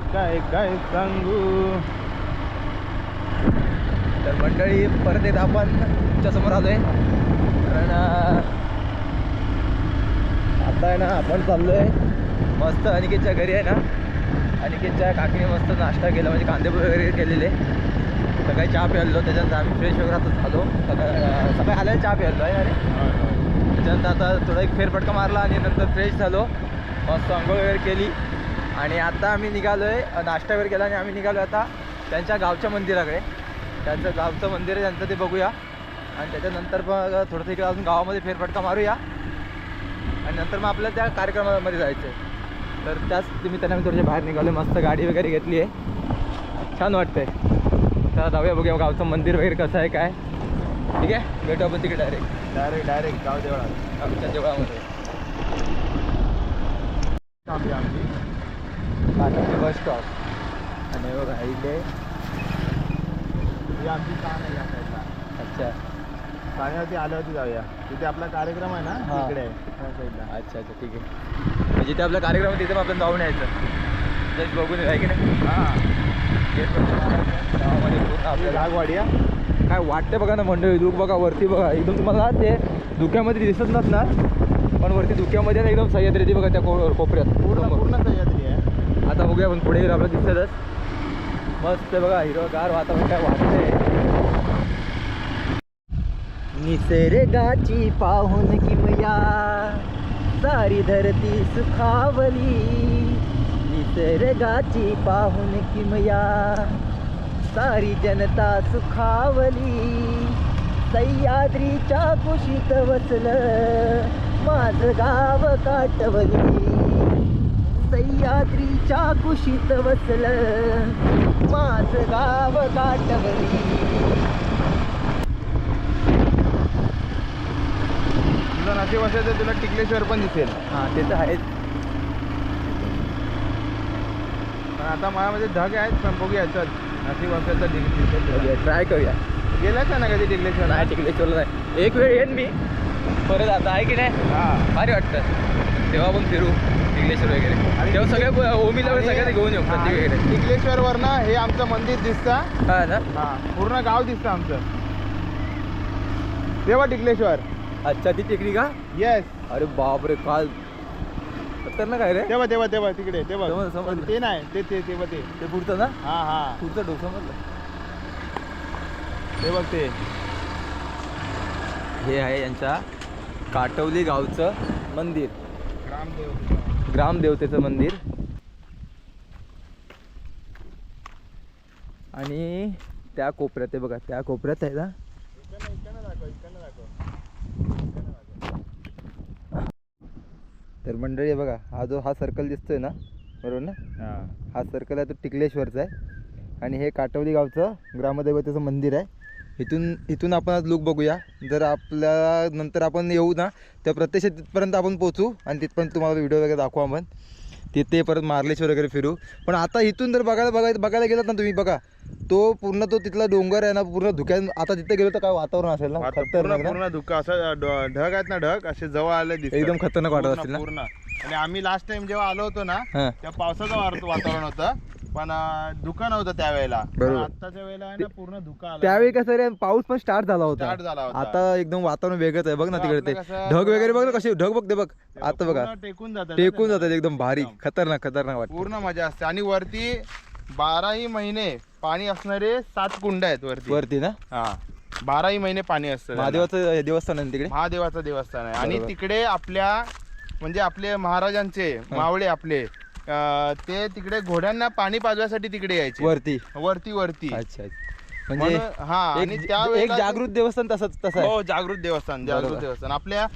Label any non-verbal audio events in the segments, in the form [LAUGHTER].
काय काय सांगू? तर मंडळी परत एकदा आपण तुमच्यासमोर आलोय. कारण आता आहे ना आपण चाललोय. मस्त अनिकेतच्या घरी आहे ना. अनिकेतच्या काकीने मस्त नाश्ता केला म्हणजे कांदे वगैरे केलेले. सकाळी चहा प्यायलो त्याच्यानंतर आम्ही फ्रेश वगैरे आता झालो. सकाळी सकाळी आल्याला चहा प्यायलो आहे अरे त्याच्यानंतर आता थोडा एक फेरफटका मारला आणि नंतर फ्रेश झालो. मस्त आंघोळ वगैरे केली. आणि आता आम्ही निघालो आहे नाश्ता वगैरे केला आणि आम्ही निघालो आता त्यांच्या गावच्या मंदिराकडे. त्यांचं गावचं मंदिर आहे त्यांचं ते बघूया. आणि त्याच्यानंतर मग थोडंसं इकडे अजून गावामध्ये फेरफटका मारूया. आणि नंतर मग आपल्याला त्या कार्यक्रमामध्ये जायचं आहे तर त्याच निमित्ताने आम्ही थोडेसे बाहेर निघालो मस्त गाडी वगैरे घेतली आहे. छान वाटतंय. तर जाऊया बघूया गावचं मंदिर वगैरे कसं आहे काय. ठीक आहे? भेटू आपण तिकडे डायरेक्ट डायरेक्ट डायरेक्ट गाव देवळात. आमच्या देवळामध्ये. आमची. काठाची बस स्टॉप आणि बघा इथे ही आमची कान आहे या साईडला अच्छा. ठाण्यावरती आल्यावरती जाऊया. तिथे आपला कार्यक्रम आहे ना हा. तिकडे आहे त्या साईडला अच्छा अच्छा ठीक आहे. म्हणजे जिथे आपला कार्यक्रम आहे तिथे आपण जाऊन यायचं. जस्ट बघून आहे की नाही? हा. गावामध्ये पूर्ण आपल्याला रागवाडी हा. काय वाटते बघा ना मंडळी दुःख बघा वरती बघा. एकदम तुम्हाला ते धुक्यामध्ये दिसत नसणार पण वरती धुक्यामध्ये ना एकदम सह्याद्री ती बघा त्या को कोपऱ्यात. पूर्ण. पूर्ण सह्याद्री. आहे आता बघूया आपण पुढे गेलो आपलं दिसतच. मस्त बघा हिरवगार वातावरण काय वाटतंय. निसर्गाची पाहून किमया सारी धरती सुखावली. निसर्गाची पाहून किमया सारी जनता सुखावली. सह्याद्रीच्या कुशीत वसलं माझं गाव काटवली. सह्याद्रीच्या कुशीत वसलं. माझं गाव नशीब असेल तर तुला टिकलेश्वर पण दिसेल. हां ते तर आहेच. पण आता माझ्यामध्ये ढग आहेत पण बघूया चल. दिसेल तुला. ट्राय करूया. गेलास का ना कधी टिकलेश्वर नाही टिकलेश्वरला नाही. एक वेळ येईन मी. परत आता आहे की नाही? हा. भारी वाटतं. तेव्हा पण फिरू. टिकलेश्वर वगैरे. तेव्हा सगळे ओमीला वगैरे सगळ्यांना घेऊन येऊ प्रत्येक वगैरे टिकलेश्वर वरनं हे आमचं मंदिर दिसतं. हा ना? हा पूर्ण गाव दिसतं आमचं. तेव्हा टिकलेश्वर. अच्छा ती टेकडी का? येस अरे बापरे काल. खतरनाक आहे रे. तेव्हा तेव्हा तेव्हा तिकडे ते बघ समजलं, ते नाही ते ते तेव्हा ते. ते पुढचं ना? हा हा. पुढचं डोकं समजलं. ते बघ ते. हे आहे यांच्या काटवली गावचं मंदिर. रामदेव. ग्रामदेवतेचं मंदिर. आणि त्या कोपऱ्यात आहे बघा त्या कोपऱ्यात आहे ना? तर मंडळी बघा हा जो हा सर्कल दिसतोय ना बरोबर ना? हा. हा सर्कल आहे तो टिकलेश्वरचा आहे. आणि हे काटवली गावचं ग्रामदेवतेचं मंदिर आहे. इथून इथून आपण आज लुक बघूया. जर आपल्या नंतर आपण येऊ ना तर प्रत्यक्ष तिथपर्यंत आपण पोचू आणि तिथपर्यंत तुम्हाला व्हिडिओ वगैरे दाखवू आपण. तिथे परत मार्लेश्वर वगैरे फिरू. पण आता इथून जर बघायला बघायला बघायला गेलात ना तुम्ही बघा. तो पूर्ण तो तिथला डोंगर आहे ना पूर्ण धुक्यात. आता तिथे गेलो तर काय वातावरण असेल ना? पूर्ण खतरनाक ना? पूर्ण धुका असं ढग आहेत ना ढग असे जवळ आले. एकदम खतरनाक वाटत असतील ना? पूर्ण. आणि आम्ही लास्ट टाइम जेव्हा आलो होतो ना त्या पावसाचं वार- वातावरण होतं. पण अं, धुकं नव्हतं त्यावेळेला. बरोबर. आताच्या वेळेला आहे ना पूर्ण धुका आला. त्यावेळी कसं रे पाऊस पण स्टार्ट झाला होता. स्टार्ट झाला होता. आता एकदम वातावरण वेगळंच आहे. बघ ना तिकडे ते. आपलं कसं- ढग वगैरे बघ ना कसे ढग बघ ते बघ. आता बघा. पूर्ण टेकून जातात ना टेकून. जातात एकदम भारी. खतरनाक खतरनाक वाटत. पूर्ण मजा असते. आणि वरती बाराही महिने पाणी असणारे सात कुंड आहेत वरती. वरती ना? हा. बाराही महिने पाणी असतं त्याला. महादेवाचं देवस्थान आहे ना तिकडे? महादेवाचं देवस्थान आहे. आणि बरोबर. तिकडे आपल्या म्हणजे आपले महाराजांचे मावळे आपले अं, ते तिकडे घोड्यांना पाणी पाजवायसाठी तिकडे यायचे. वरती. वरती वरती. अच्छा अच्छा. म्हणजे म्हणून- हा आणि एक त्या एक वेळेला- जागृत देवस्थान तसंच तसं आहे. हो जागृत देवस्थान जागृत बरोबर. देवस्थान. आपल्या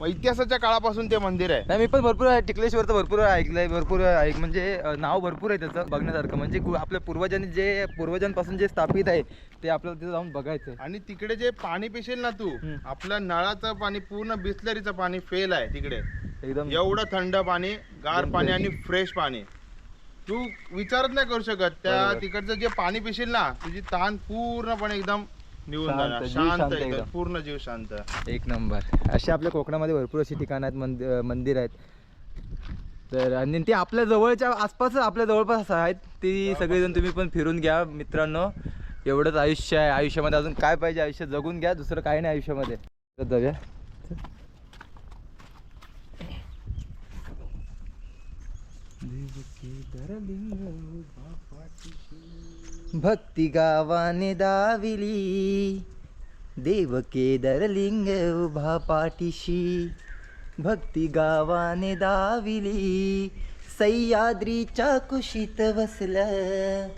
इतिहासाच्या काळापासून ते मंदिर आहे नाही मी पण भरपूर आहे टिकलेश्वरचं भरपूर ऐकलंय भरपूर ऐक म्हणजे अं, नाव भरपूर आहे त्याचं बघण्यासारखं म्हणजे कु- आपल्या पूर्वजांनी जे पूर्वजांपासून जे स्थापित आहे ते आपल्याला तिथे जाऊन बघायचं आहे. आणि तिकडे जे पाणी पिशील ना तू हम्म. आपल्या नळाचं पाणी पूर्ण बिस्लरीचं पाणी फेल आहे तिकडे एकदम एवढं थंड पाणी गार पाणी. आणि फ्रेश पाणी तू विचारच नाही करू शकत त्या बरोबर. तिकडचं जे पाणी पिशील ना तुझी ताण पूर्णपणे एकदम निघून शांत, जाणार. जीव शांत शांत एकदम एकदम. पूर्ण जीव शांत. एक नंबर. असे आपल्या कोकणामध्ये भरपूर अशी ठिकाणं आहेत मंद मंदिर आहेत. तर आणि ते आपल्या जवळच्या आसपास आपल्या जवळपास आहेत. ती सगळेजण तुम्ही पण फिरून घ्या मित्रांनो. एवढंच आयुष्य आहे. आयुष्यामध्ये अजून काय पाहिजे? आयुष्य जगून घ्या. दुसरं काही नाही आयुष्यामध्ये. तर जाऊया. भक्ती गावाने दाविली. देव केदरलिंग उभा पाठीशी भक्ती गावाने दाविली. सह्याद्रीच्या कुशीत बसलं.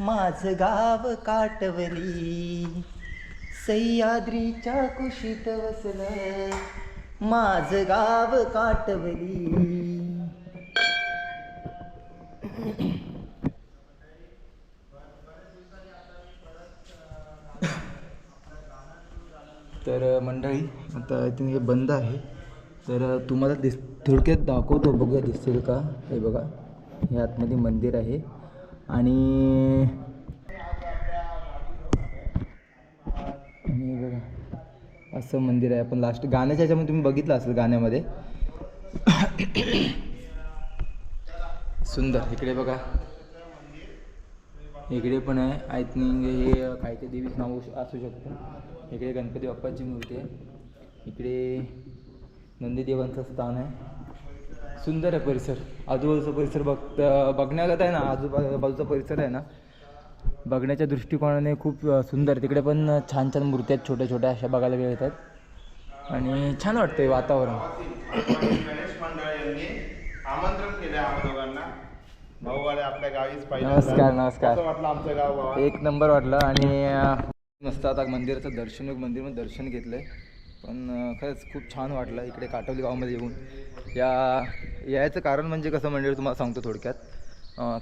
माझ गाव काटवली. सह्याद्रीच्या कुशीत बसलं. माझ गाव काटवली. तर मंडळी आता आय थिंक हे बंद आहे. तर तुम्हाला दिस थोडक्यात दाखवतो बघूया दिसतील का? हे बघा हे आतमध्ये मंदिर आहे. आणि बघा असं मंदिर आहे. आपण लास्ट गाण्याच्या ह्याच्यामध्ये तुम्ही बघितलं असेल गाण्यामध्ये. सुंदर इकडे बघा. इकडे पण आहे. आय थिंक हे काय ते देवीचं नाव असू शकतं. इकडे गणपती बाप्पाची मूर्ती आहे. इकडे नंदीदेवांचं स्थान आहे. सुंदर आहे परिसर. आजूबाजूचा परिसर बघ बघण्यागत आहे ना आजूबाजूचा परिसर आहे ना बघण्याच्या दृष्टिकोनाने खूप सुंदर. तिकडे पण छान छान मूर्ती आहेत छोट्या छोट्या अशा बघायला मिळतात आणि छान वाटतंय वातावरण. आमंत्रण केलं आम्हा दोघांना. आपल्या गावीच पाहिजे नमस्कार, नमस्कार. कसं वाटलं आमचं गाव बाबा एक नंबर वाटलं आणि मस्त आता मंदिराचं दर्शन मंदिरमध्ये दर्शन घेतलं आहे पण खरंच खूप छान वाटलं इकडे काटवली गावामध्ये येऊन. या यायचं कारण म्हणजे कसं म्हणजे तुम्हाला सांगतो थोडक्यात.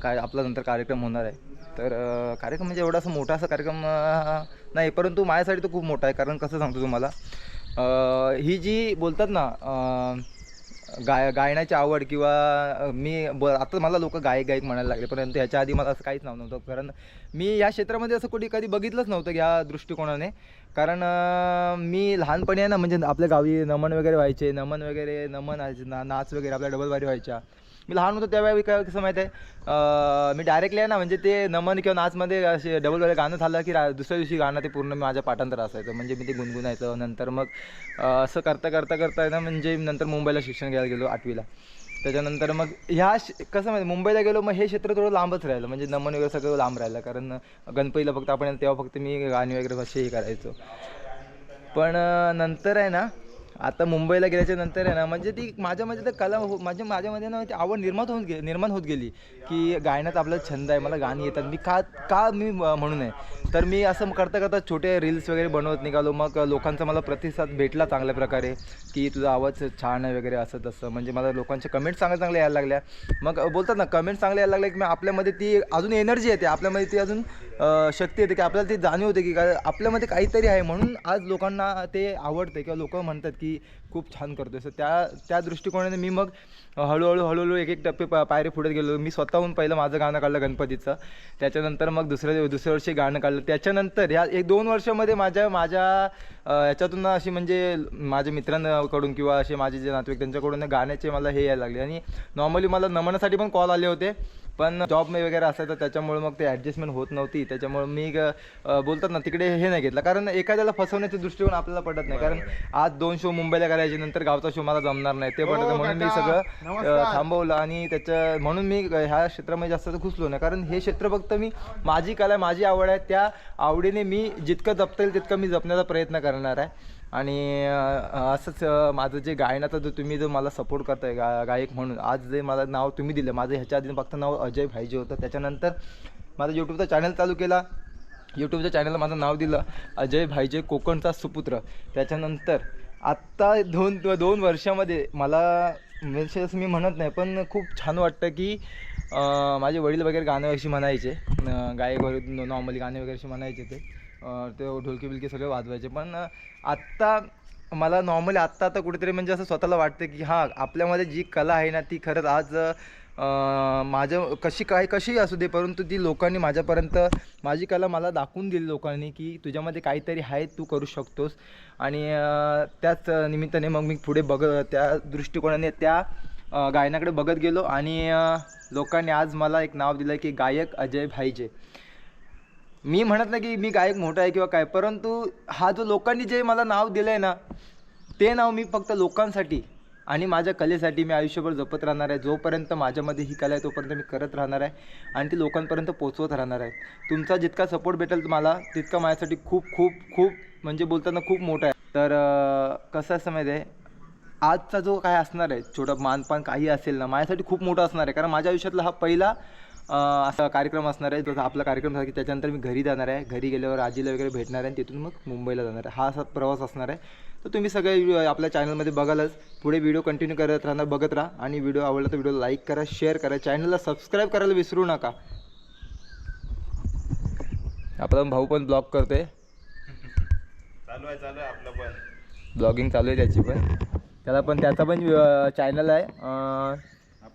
काय आपला नंतर कार्यक्रम होणार आहे. तर कार्यक्रम म्हणजे एवढा असा मोठा असा कार्यक्रम नाही परंतु माझ्यासाठी तो खूप मोठा आहे. कारण कसं सांगतो तुम्हाला ही जी बोलतात ना गाय गायनाची आवड किंवा मी ब आता मला लोक गायक गायक म्हणायला लागले परंतु ह्याच्या आधी मला असं काहीच नाव नव्हतं. कारण मी या क्षेत्रामध्ये असं कुठे कधी बघितलंच नव्हतं या दृष्टिकोनाने. कारण मी लहानपणी आहे ना म्हणजे आपल्या गावी नमन वगैरे व्हायचे नमन वगैरे नमन ना नाच वगैरे आपल्या डबलवारी व्हायच्या. मी लहान होतो त्यावेळी काय कसं माहीत आहे? मी डायरेक्टली आहे ना म्हणजे ते नमन किंवा नाचमध्ये असे डबल बारी गाणं झालं की रा दुसऱ्या दिवशी गाणं ते पूर्ण माझ्या पाठांतर असायचं म्हणजे मी ते गुणगुणायचं नंतर मग असं करता करता करता आहे ना म्हणजे नंतर मुंबईला शिक्षण घ्यायला गेलो आठवीला. त्याच्यानंतर मग ह्या श- कसं माहिती मुंबईला गेलो मग हे क्षेत्र थोडं लांबच राहिलं. म्हणजे नमन वगैरे सगळं लांब राहिलं. कारण गणपतीला फक्त आपण तेव्हा फक्त मी गाणी वगैरे असे हे करायचो. पण नंतर आहे ना आता मुंबईला गेल्याच्यानंतर आहे ना म्हणजे ती माझ्यामध्ये तर कला हो म्हणजे माझ्यामध्ये ना ती आवड निर्माण होऊन गे निर्माण होत गेली. की गायनात आपला छंद आहे मला गाणी येतात. मी का का मी म्हणून आहे. तर मी असं करता करता छोटे रील्स वगैरे बनवत निघालो. मग लोकांचा मला प्रतिसाद भेटला चांगल्या प्रकारे की तुझा आवाज छान आहे वगैरे असं तसं. म्हणजे मला लोकांचे कमेंट्स चांगल्या चांगल्या यायला लागल्या. मग बोलतात ना कमेंट्स चांगल्या यायला लागल्या की मग आपल्यामध्ये ती अजून एनर्जी येते. आपल्यामध्ये ती अजून शक्ती येते की आपल्याला ती जाणीव होते की काय आपल्यामध्ये काहीतरी आहे म्हणून आज लोकांना ते आवडते किंवा लोक म्हणतात की खूप छान करतोय. सो त्या त्या दृष्टिकोनाने मी मग हळूहळू हळूहळू एक एक टप्पे पा पायरी पुढे गेलो. मी स्वतःहून पहिलं माझं गाणं काढलं गणपतीचं. त्याच्यानंतर मग दुसऱ्या दुसऱ्या वर्षी गाणं काढलं. त्याच्यानंतर ह्या एक दोन वर्षामध्ये माझ्या माझ्या याच्यातून अशी म्हणजे माझ्या मित्रांकडून किंवा असे माझे जे नातेवाईक त्यांच्याकडून गाण्याचे मला हे यायला लागले. आणि नॉर्मली मला नमनासाठी पण कॉल आले होते. पण जॉब वगैरे असायचं त्याच्यामुळे मग ते ॲडजस्टमेंट होत नव्हती. त्याच्यामुळे मी बोलतात ना तिकडे हे नाही घेतलं. कारण एखाद्याला फसवण्याचे दृष्टिकोन आपल्याला पडत नाही. कारण आज दोन शो मुंबईला करायचे नंतर गावचा शो मला जमणार नाही. ते पडत हो. म्हणून मी. सगळं. थांबवलं आणि त्याच्या म्हणून मी ह्या क्षेत्रामध्ये जास्त घुसलो नाही. कारण हे क्षेत्र फक्त मी माझी कला आहे माझी आवड आहे. त्या आवडीने मी जितकं जपता येईल तितकं मी जपण्याचा प्रयत्न करणार आहे. आणि असंच माझं जे गायनाचं जो तुम्ही जो मला सपोर्ट करताय गा गायक म्हणून आज जे मला नाव तुम्ही दिलं माझं ह्याच्या आधी फक्त नाव अजय भाईजे होतं. त्याच्यानंतर माझा यूट्यूबचा चॅनल चालू केला. यूट्यूबच्या चॅनलला माझं नाव दिलं अजय भाईजे कोकणचा सुपुत्र. त्याच्यानंतर आत्ता दोन दोन वर्षामध्ये मला म्हणजे असं मी म्हणत नाही पण खूप छान वाटतं की माझे वडील वगैरे गाणं अशी म्हणायचे. गायक वगैरे नॉर्मली गाणे वगैरे असे म्हणायचे ते. ते ढोलकी बिलकी सगळे वाजवायचे. पण आत्ता मला नॉर्मली आत्ता आता कुठेतरी म्हणजे असं स्वतःला वाटतं की हां आपल्यामध्ये जी कला आहे ना ती खरंच आज माझ्या कशी काय कशीही असू दे परंतु ती लोकांनी माझ्यापर्यंत माझी कला मला दाखवून दिली लोकांनी की तुझ्यामध्ये काहीतरी आहे तू करू शकतोस. आणि त्याच निमित्ताने मग मी पुढे बघ त्या दृष्टिकोनाने त्या गायनाकडे बघत गेलो आणि लोकांनी आज मला एक नाव दिलं की गायक अजय भाईजे. मी म्हणत नाही की मी गायक मोठा आहे किंवा काय परंतु हा जो लोकांनी जे मला नाव दिलं आहे ना ते नाव मी फक्त लोकांसाठी आणि माझ्या कलेसाठी मी आयुष्यभर जपत राहणार आहे. जोपर्यंत माझ्यामध्ये ही कला आहे तोपर्यंत मी करत राहणार आहे आणि ती लोकांपर्यंत पोचवत राहणार आहे. तुमचा जितका सपोर्ट भेटेल मला तितका माझ्यासाठी खूप खूप खूप म्हणजे बोलताना खूप मोठा आहे. तर कसं असं माहिती आहे? आजचा जो काय असणार आहे छोटा मानपान काही असेल ना माझ्यासाठी खूप मोठा असणार आहे. कारण माझ्या आयुष्यातला हा पहिला असा कार्यक्रम असणार आहे. जसा आपला कार्यक्रम झाला की त्याच्यानंतर मी घरी जाणार आहे. घरी गेल्यावर आजीला वगैरे भेटणार आहे आणि तिथून मग मुंबईला जाणार आहे. हा असा प्रवास असणार आहे. तर तुम्ही सगळे आपल्या चॅनलमध्ये बघालच. पुढे व्हिडिओ कंटिन्यू करत राहणार बघत राहा. आणि व्हिडिओ आवडला तर व्हिडिओ लाईक करा शेअर करा. चॅनलला सबस्क्राईब करायला विसरू नका. आपला भाऊ पण ब्लॉग करतोय. चालू आहे चालू आहे आपलं पण. ब्लॉगिंग चालू आहे त्याची पण. त्याला पण त्याचा पण चॅनल आहे.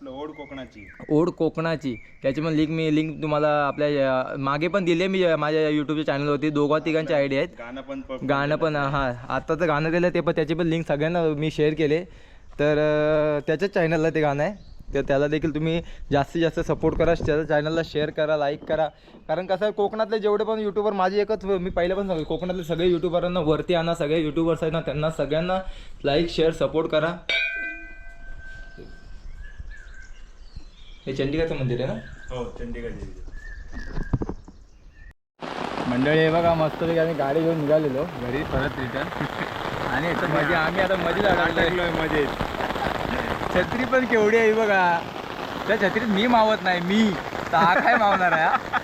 आपलं ओढ कोकणाची. ओढ कोकणाची. त्याची पण लिंक मी लिंक तुम्हाला आपल्या मागे पण दिली मी माझ्या यूट्यूबच्या चॅनलवरती दोघा तिघांची आयडिया आहेत. गाणं पण गाणं पण हां आत्ताचं गाणं दिलं ते पण त्याची पण लिंक सगळ्यांना मी शेअर केले. तर त्याच्याच चॅनलला ते गाणं आहे. तर त्याला देखील तुम्ही जास्तीत जास्त सपोर्ट करा. त्याच्या चॅनलला शेअर करा लाईक करा. कारण कसं आहे कोकणातले जेवढे पण यूट्यूबर माझी एकच मी पहिलं पण सांगतो कोकणातले सगळे यूट्यूबरांना वरती आणा सगळे यूट्यूबर्स आहेत ना त्यांना सगळ्यांना लाईक शेअर सपोर्ट करा. हे चंडीगडचं मंदिर आहे ना? हो चंडीगड मंडळी हे बघा मस्तपैकी आम्ही गाडी घेऊन निघालेलो घरी. परत रिटर्न आणि मध्ये आम्ही आता मध्ये अडकलोय मजेत छत्री पण केवढी आहे बघा. त्या छत्रीत मी मावत नाही मी. तर काय मावणार आहे?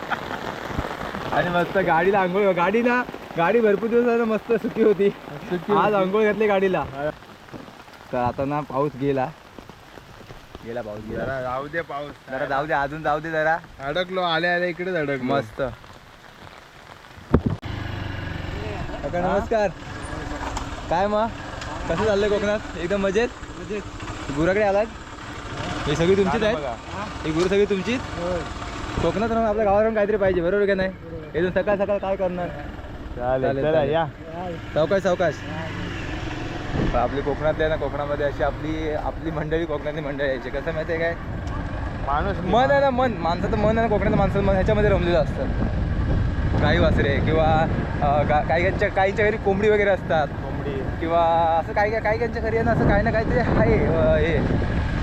आणि मस्त गाडीला आंघोळ गाडी ना गाडी भरपूर दिवस मस्त सुकी होती. आज आंघोळ घातली गाडीला. तर आता ना पाऊस गेला. गेला पाऊस गेला जरा. राहू दे पाऊस. जरा जाऊ दे अजून जाऊ दे जरा. अडकलो आल्या आल्या इकडेच अडकलो. मस्त. काका नमस्कार. काय मग? कसं चाललंय कोकणात? एकदम मजेत? गुराकडे आलात? ही सगळी तुमचीच आहेत? ही गुरु सगळी तुमचीच? कोकणात राहून आपल्या गावात राहून काहीतरी पाहिजे बरोबर का नाही? इथून सकाळ सकाळ काय करणार? चालेल चालेल, चला चालेल. या. सावकाश सावकाश. आपली कोकणातले ना कोकणामध्ये अशी आपली आपली मंडळी कोकणातली मंडळी यायची. कसं माहिती आहे काय? माणूस मन आहे ना मन. माणसाचं मन आहे ना कोकणाचं माणसाचं मन. ह्याच्यामध्ये रमलेलं असतं. गाई वासरे किंवा काही काहींच्या काहींच्या घरी कोंबडी वगैरे असतात. कोंबडी. किंवा असं काही काही काहींच्या घरी आहे ना असं काही ना काहीतरी आहे हे.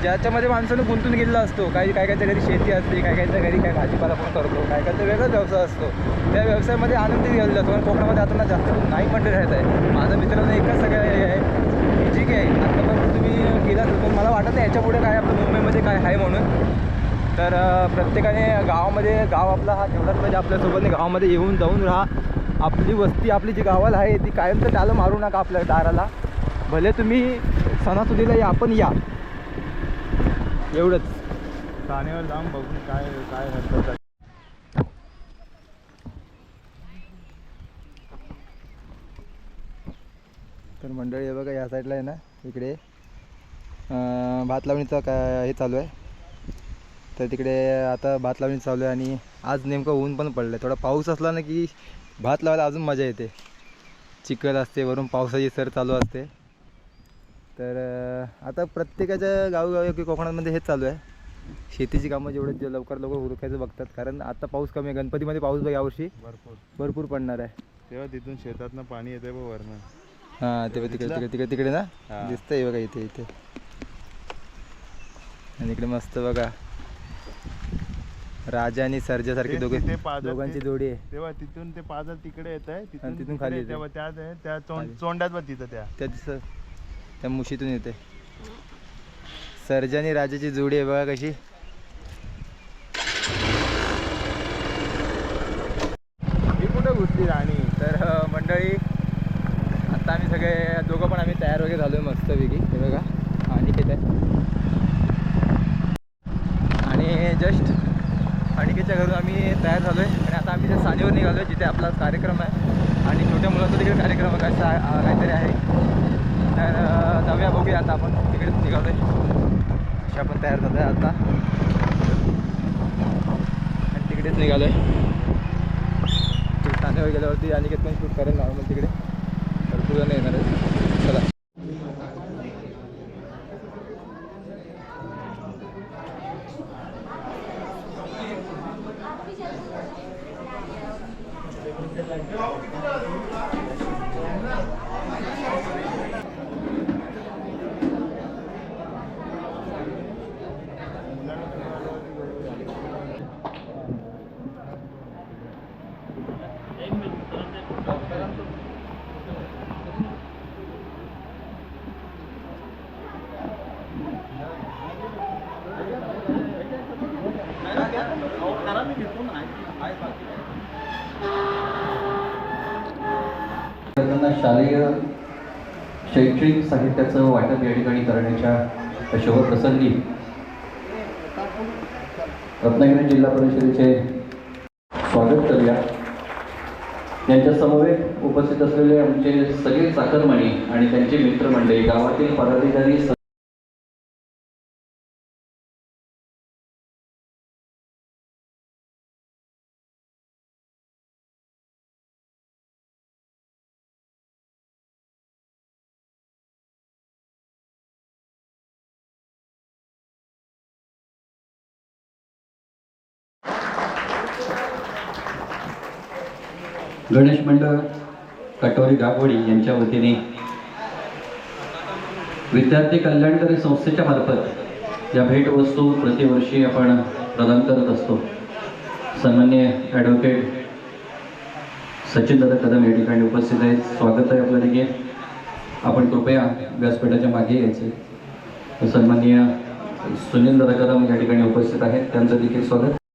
ज्याच्यामध्ये माणसानं गुंतून गेलेला असतो. काही काही काहींच्या घरी शेती असते काही काहींच्या घरी काही भाजीपाला पण करतो काही काहींचा वेगळाच व्यवसाय असतो. त्या व्यवसायामध्ये आनंदी गेलेला असतो. कारण कोकणामध्ये आता ना जास्त नाही मंडळी राहत आहे. माझ्या मित्रांना एकच सगळं हे आहे. आहे. आत्तापर्यंत तुम्ही गेलात पण मला वाटत नाही याच्यापुढे काय आपलं मुंबईमध्ये काय आहे म्हणून. तर प्रत्येकाने गावामध्ये गाव आपला हा ठेवलाच पाहिजे आपल्यासोबत गावामध्ये येऊन जाऊन राहा. आपली वस्ती आपली जी गावाला आहे ती कायम तर त्याला मारू नका आपल्या दाराला. भले तुम्ही सणासुदीला या आपण या. एवढंच. ठाण्यावर जाऊन बघून काय काय तर मंडळी बघा या साईडला आहे ना इकडे भात लावणीचं काय हे चालू आहे. तर तिकडे आता भात लावणी चालू आहे आणि आज नेमकं ऊन पण पडलं आहे थोडा पाऊस असला ना की भात लावायला अजून मजा येते. चिखल असते वरून पावसाची सर चालू असते. तर आता प्रत्येकाच्या गावोगावी की कोकणामध्ये हेच चालू आहे. शेतीची कामं जेवढे जे लवकर लवकर उरकायचं बघतात. कारण आता पाऊस कमी आहे. गणपतीमध्ये पाऊस बघ यावर्षी भरपूर. भरपूर पडणार आहे. तेव्हा तिथून शेतातनं पाणी येते बघ वरनं. हां ते तिकडे तिकडे तिकडे तिकडे ना. दिसतंय बघा इथे इथे. आणि इकडे मस्त बघा. राजा आणि सर्जासारखी ते- दोघे दोघांची जोडी आहे. तेव्हा तिथून ते पाजर तिकडे येत आहे. तिथून तिथून खाली येते. तेव्हा त्या त्या चोंड. चोंडात बघ तिथं त्या. त्या दिस त्या मुशीतून येते. सर्जा आणि राजाची जोडी आहे बघा कशी ही कुठं घुसली राणी तर अं, मंडळी आता आम्ही सगळे दोघं पण आम्ही तयार वगैरे झालो आहे मस्तपैकी हे बघा. अनिकेत आहे आणि जस्ट अनिकेतच्या घरून आम्ही तयार झालो आहे आणि आता आम्ही त्या सानेवर निघालो आहे जिथे आपला कार्यक्रम आहे. आणि छोट्या मुलांचा देखील कार्यक्रम कसा काहीतरी आहे. तर जाऊया बघूया आता आपण. तिकडेच निघालो आहे अशी आपण तयार झालो आहे आता. आणि तिकडेच निघालो आहे ठाण्यावर गेल्यावरती अनिकेत पण शूट करेल नॉर्मल तिकडे. भरपूर जण येणार आहे चला त्यांना शालेय शैक्षणिक साहित्याचं वाटप या ठिकाणी करण्याच्या शुभप्रसंगी रत्नागिरी जिल्हा परिषदेचे स्वागत करूया. यांच्या समवेत उपस्थित असलेले आमचे सगळे चाकरमानी आणि त्यांचे मित्रमंडळी गावातील पदाधिकारी गणेश मंडळ कटोरी गागवडी यांच्या वतीने विद्यार्थी कल्याणकारी संस्थेच्या मार्फत या भेटवस्तू प्रतिवर्षी आपण प्रदान करत असतो. सन्मान्य ॲडव्होकेट सचिनदादा कदम या ठिकाणी उपस्थित आहेत. स्वागत आहे आपल्या देखील. आपण कृपया व्यासपीठाच्या मागे यायचे. सन्माननीय सुनील दादा कदम या ठिकाणी उपस्थित आहेत. त्यांचं देखील स्वागत.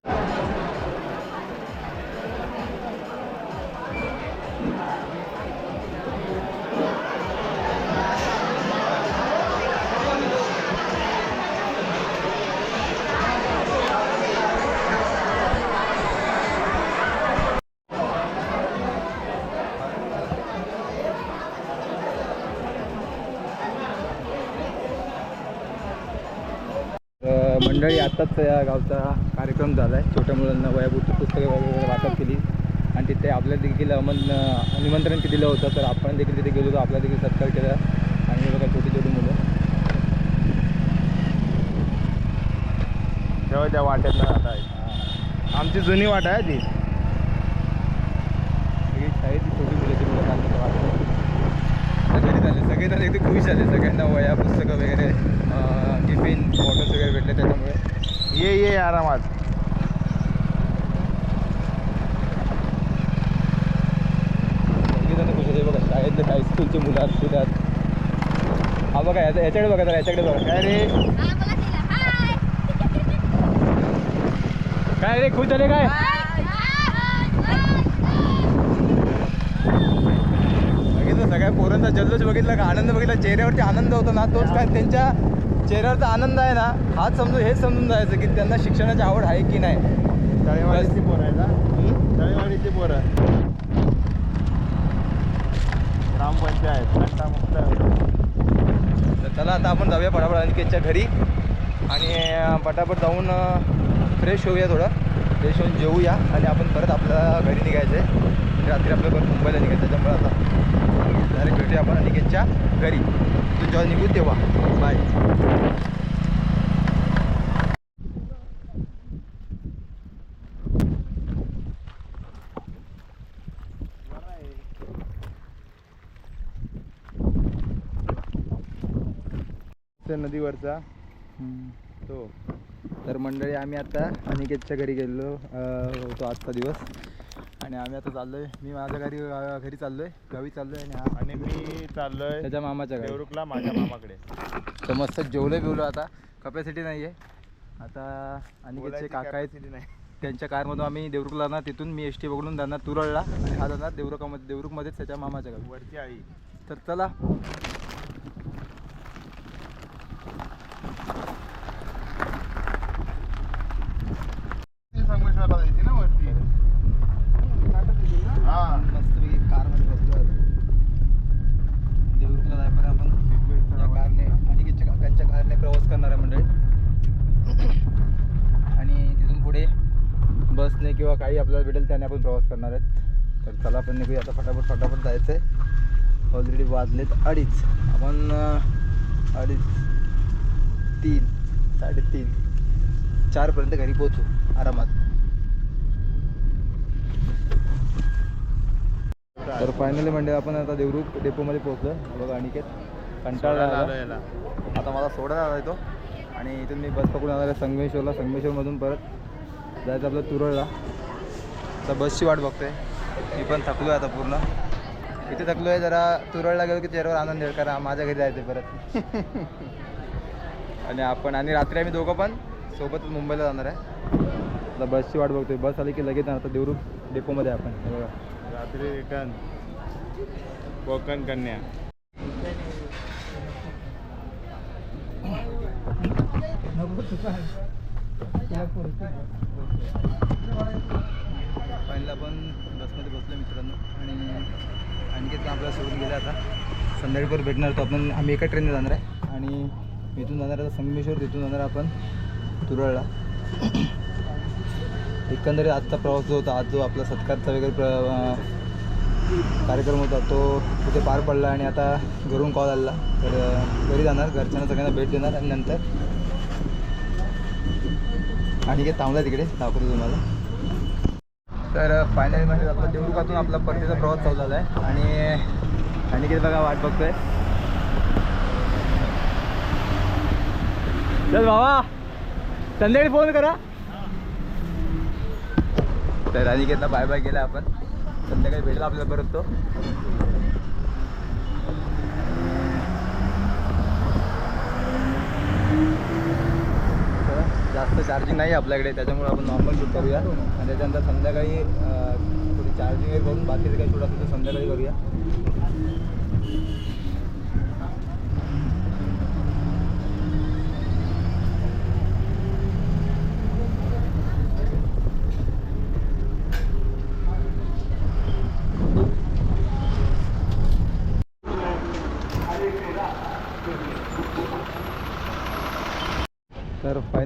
आत्ताच या गावचा कार्यक्रम झाला आहे छोट्या मुलांना वयाभूत पुस्तकं वगैरे वाटप केली. आणि तिथे आपल्याला देखील अमन निमंत्रण दिलं होतं तर आपण देखील तिथे गेलो होतो आपला देखील सत्कार केला. आणि बघा छोटी छोटी मुलं. तेव्हा त्या वाट्यातनं जात आहे आमची जुनी वाट आहे ती. सगळी शाळेत छोटी मुलाची मुलं चालली वाटतं घरी झाले सगळे जण एकदम खुश झाले. सगळ्यांना वया पुस्तकं वगैरे टिफिन बॉटल्स वगैरे भेटले. त्याच्यामुळे ये ये आरामात शाळेतले हायस्कूलचे मुलं असतील त्यात हा बघा याच्या याच्याकडे बघा जरा याच्याकडे बघा. काय रे? काय रे खुश झाले काय? बघितलं सगळ्या पोरांचा जल्लोष बघितला का? आनंद बघितला. चेहऱ्यावरती आनंद होता ना तोच काय त्यांच्या चेहऱ्यावरचा आनंद आहे ना हाच समजून हेच समजून जायचं की त्यांना शिक्षणाची आवड आहे की नाही. तळेवाडीची पोरं आहे का तळेवाडीची पोरं ग्रामपंचायत तर चला आता आपण जाऊया पटापट अनिकेतच्या घरी. आणि पटापट जाऊन फ्रेश होऊया थोडं. फ्रेश होऊन जेवूया आणि आपण परत आपल्याला घरी निघायचं आहे. म्हणजे रात्री आपल्याला परत मुंबईला निघायचं त्याच्यामुळे आता. डायरेक्ट भेटूया आपण अनिकेतच्या घरी. तिथून जेव्हा निघू तेव्हा. बाय नदीवरचा. तो. तर मंडळी आम्ही आता अनिकेतच्या घरी गेलो होतो आजचा दिवस. आणि आम्ही आता चाललोय. मी माझ्या घरी घरी चाललोय. गावी चाललोय आणि हा. आणि मी चाललोय त्याच्या मामाच्या घरी. देवरुखला माझ्या मामाकडे. तर मस्त जेवलो बिवलो आता. कपॅसिटी नाही आहे आता अनिकेतचे बोलायची काका आहेत. नाही. त्यांच्या कारमधून आम्ही देवरुखला जाणार. तिथून मी एस टी पकडून जाणार. तुरळला. आणि हा जाणार देवरुखामध्ये देवरुखमध्येच त्याच्या मामाच्या घरी. वरची आई तर चला संगमेश्वरला जायची ना वरती हा मस्तपैकी कारमध्ये बसलो आता देवरुखला जायपर्यंत आपण या कारने अनिकेतच्या काकांच्या कारने प्रवास करणार आहे मंडळी आणि तिथून पुढे बसने किंवा काही आपल्याला भेटेल त्याने आपण प्रवास करणार आहेत तर चला आपण निघूया आता फटाफट फटाफट जायचं आहे ऑलरेडी वाजलेत अडीच. आपण अडीच तीन साडेतीन चारपर्यंत घरी पोचू आरामात. फायनली म्हणजे आपण आता देवरुख डेपोमध्ये पोहोचलो बघा अनिकेत कंटाळा आलो. आता मला सोडायला आला तो. आणि इथून मी बस पकडून आला संगमेश्वरला. संगमेश्वरमधून परत जायचं आपलं तुरळला. आता बसची वाट बघतोय. मी पण थकलो आहे आता पूर्ण. इथे थकलो आहे जरा तुरळला गेलो की चेहऱ्यावर आनंद येईल कारण माझ्या घरी जायचं परत. [LAUGHS] आणि आपण आणि रात्री आम्ही दोघं पण सोबतच मुंबईला जाणार आहे. आता बसची वाट बघतोय. बस आली की लगेच आता देवरुख डेपोमध्ये आहे आपण. हे बघा. रात्री रिटर्न कोकण कन्या. फायनल आपण बसमध्ये बसलो मित्रांनो. आणि आणखी पण आपल्याला सोडून गेला आता. संध्याकाळीवर भेटणार तो आपण. आम्ही एका ट्रेनने जाणार आहे. आणि इथून जाणार आता संगमेश्वर तिथून जाणार आपण तुरळला. एकंदरीत आजचा प्रवास जो होता आज जो आपला सत्कारचा वगैरे प्र कार्यक्रम होता तो तिथे पार पडला आणि आता घरून कॉल आला. तर घरी जाणार. घरच्यांना सगळ्यांना भेट देणार. आणि नंतर आणि काय थांबला तिकडे. दाखवतो तुम्हाला. तर फायनल म्हणजे आपला देवरुखातून आपला परतीचा प्रवास चालू झाला आहे आणि आणि किती बघा वाट बघतोय. चल भावा संध्याकाळी फोन करा. तर अनिकेतला बाय बाय केला आपण. संध्याकाळी भेटला आपल्याला परत तो तर जास्त चार्जिंग नाही आपल्याकडे त्याच्यामुळे आपण नॉर्मल शूट करूया. आणि त्याच्यानंतर संध्याकाळी थोडी चार्जिंग वगैरे करून बाकीचं काही शूट असेल तर संध्याकाळी करूया.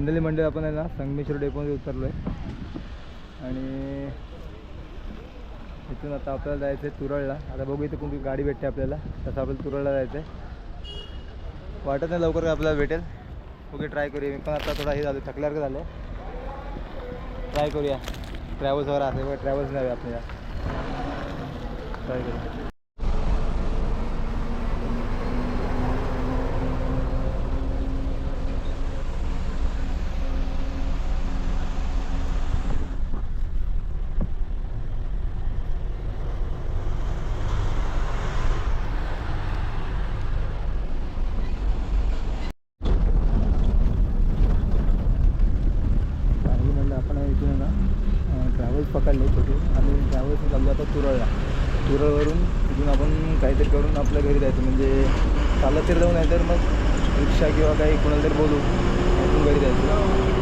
तर मंडळी आपण आहे ना संगमेश्वर डेपोमध्ये उतरलो आहे आणि इथून आता आपल्याला जायचं आहे तुरळला. आता बघू इथे कोणती गाडी भेटते आपल्याला. तसं आपल्याला तुरळला जायचं आहे वाटत नाही लवकर आपल्याला भेटेल. ओके ट्राय करूया. मी पण आता थोडा हे झालं थकल्यासारखं झालं ट्राय करूया. ट्रॅव्हल्सवर असेल ट्रॅव्हल्स नाही आपल्याला. ट्राय करूया चांगली म्हणलं आपण इथून आहे ना ट्रॅव्हल्स पकडले छोटे आणि ट्रॅव्हल्स चाललो आता तुरळला तुरळवरून तिथून आपण काहीतरी करून आपल्या घरी जायचं म्हणजे चालत तरी जाऊ नाही तर मग रिक्षा किंवा काही कोणाला तरी बोलू इथून घरी जायचं जाऊन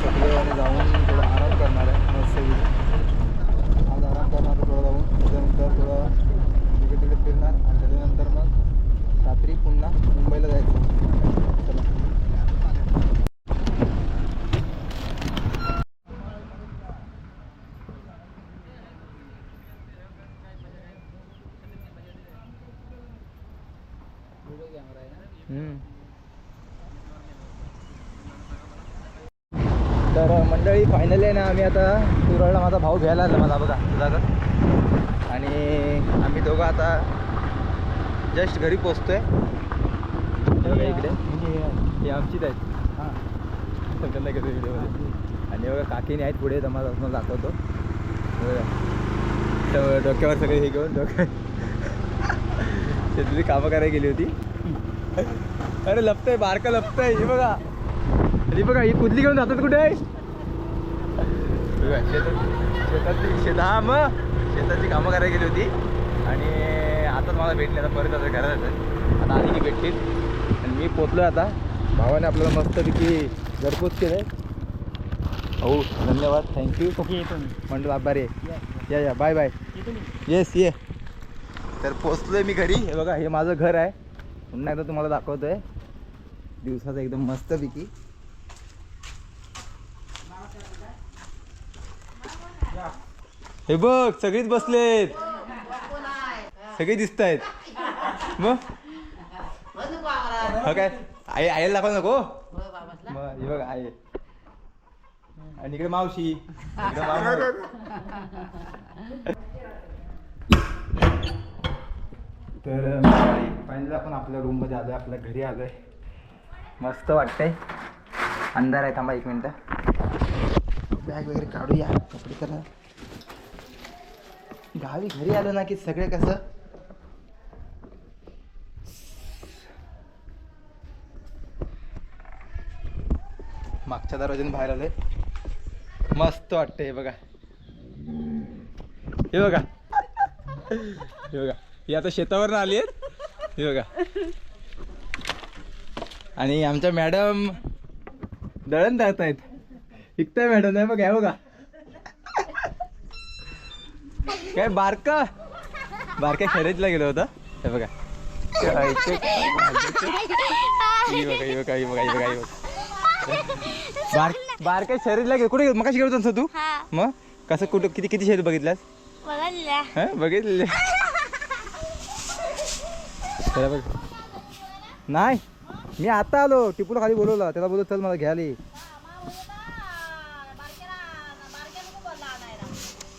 शकलो आणि जाऊन थोडा आराम करणार आहे मस्त आज आराम करणार आहे थोडा जाऊन त्याच्यानंतर थोडं तिकडे तिकडे फिरणार आणि त्याच्यानंतर मग रात्री पुन्हा मुंबईला जायचं चला हम्म. तर मंडळी फायनली आहे ना आम्ही आता तुरळला माझा भाऊ घ्यायला आला मला बघा तुझ्याकडं. आणि आम्ही दोघं आता जस्ट घरी पोचतोय. बघा इकडे. हे आमचीच आहेत. हां त्यांना कसं व्हिडिओमध्ये आणि बघा काकीने आहेत पुढे तुम्हाला तुम्हाला दाखवतो बघा. डोक्यावर सगळे हे घेऊन डोक्या शेतीची कामं करायला गेली होती. अरे लपतंय बारका लपतंय. हे बघा. अरे बघा ही कुदली घेऊन जातात कुठे? आहे शेतातली शेत हा मग. शेताची कामं करायला गेली होती. आणि आताच मला भेटली आता परत आता घरात येतात आता आधी भेटतील. आणि मी पोचलो आता. भावाने आपल्याला मस्तपैकी घरपोच केलं हो धन्यवाद. थँक्यू मंडळ आभारी आहे. या या. बाय बाय येस ये तर पोचलोय मी घरी. हे बघा हे माझं घर आहे. पुन्हा एकदा तुम्हाला दाखवतोय. दिवसाचं एकदम मस्तपैकी. हे बघ सगळीच बसलेत. सगळे दिसत आहेत मग? हा काय? आई आईला दाखव नको? मग हे बघ आई. आणि इकडे मावशी. इकडे मामा तर फायनली आपण आपल्या रूममध्ये आलो आहे आपल्या घरी आलो आहे मस्त वाटतंय. अंधार आहे थांबा एक मिनटं. बॅग वगैरे काढूया कपडे करा गावी घरी आलो ना की सगळे कसं? मागच्या दरवाज्याने बाहेर आलोय. मस्त वाटतंय हे बघा. हे बघा. हे बघा. ही आता शेतावर आली आहेत हे बघा. आणि आमच्या मॅडम दळण जात आहेत इकताय मॅडम नाही बघा हे बघा. काय बारका? बारक्या खरेदीला गेलो होतं. हे बघा. बार बारक्या शरीरला गेलो. कुठे मग कशी गेलो तू? हा. मग? कसं कुठं किती किती शरीर बघितल्यास बघा हा बघितले. बघ. नाही मी आता आलो. टिपूला खाली बोलवलं. त्याला बोललो चल मला घ्यायला ये.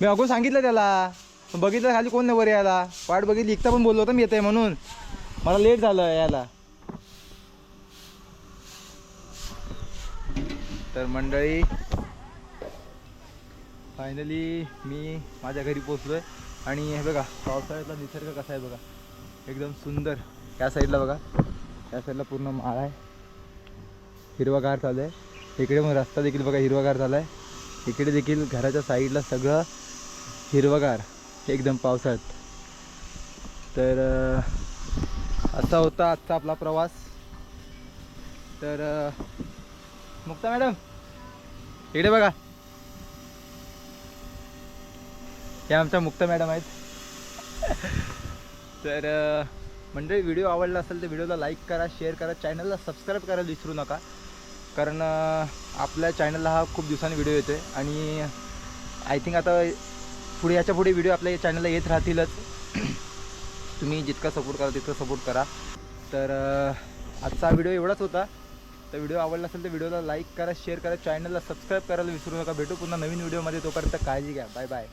मी अगो सांगितलं त्याला. बघितलं खाली कोण नाही वर यायला? वाट बघितली इकता पण बोललो होतं मी येते म्हणून. मला लेट झालं यायला. तर मंडळी फायनली मी माझ्या घरी पोचलो आहे आणि हे बघा पावसाळ्यातला निसर्ग कसा आहे बघा. एकदम सुंदर. या साईडला बघा. या साईडला पूर्ण माळ आहे. हिरवागार चालू आहे इकडे मग रस्ता देखील बघा हिरवागार झाला आहे इकडे देखील घराच्या साईडला सगळं हिरवागार. एकदम पावसाळ्यात. तर असा होता आजचा आपला प्रवास. तर मुक्ता मॅडम इकडे बघा. हे आमच्या मुक्ता मॅडम आहेत. [LAUGHS] तर म्हणजे व्हिडिओ आवडला असेल तर व्हिडिओला लाईक करा शेअर करा चॅनलला सबस्क्राईब करायला विसरू नका. कारण आपल्या चॅनलला हा खूप दिवसांनी व्हिडिओ येतो आहे आणि आय थिंक आता पुढे याच्यापुढे व्हिडिओ आपल्या चॅनलला येत राहतीलच. तुम्ही जितका सपोर्ट करा तितका सपोर्ट करा. तर आजचा व्हिडिओ एवढाच होता. तर व्हिडिओ आवडला असेल तर व्हिडिओला लाईक करा शेअर करा चॅनलला सबस्क्राईब करायला विसरू नका. भेटू पुन्हा नवीन व्हिडिओमध्ये तोपर्यंत काळजी घ्या. Bye bye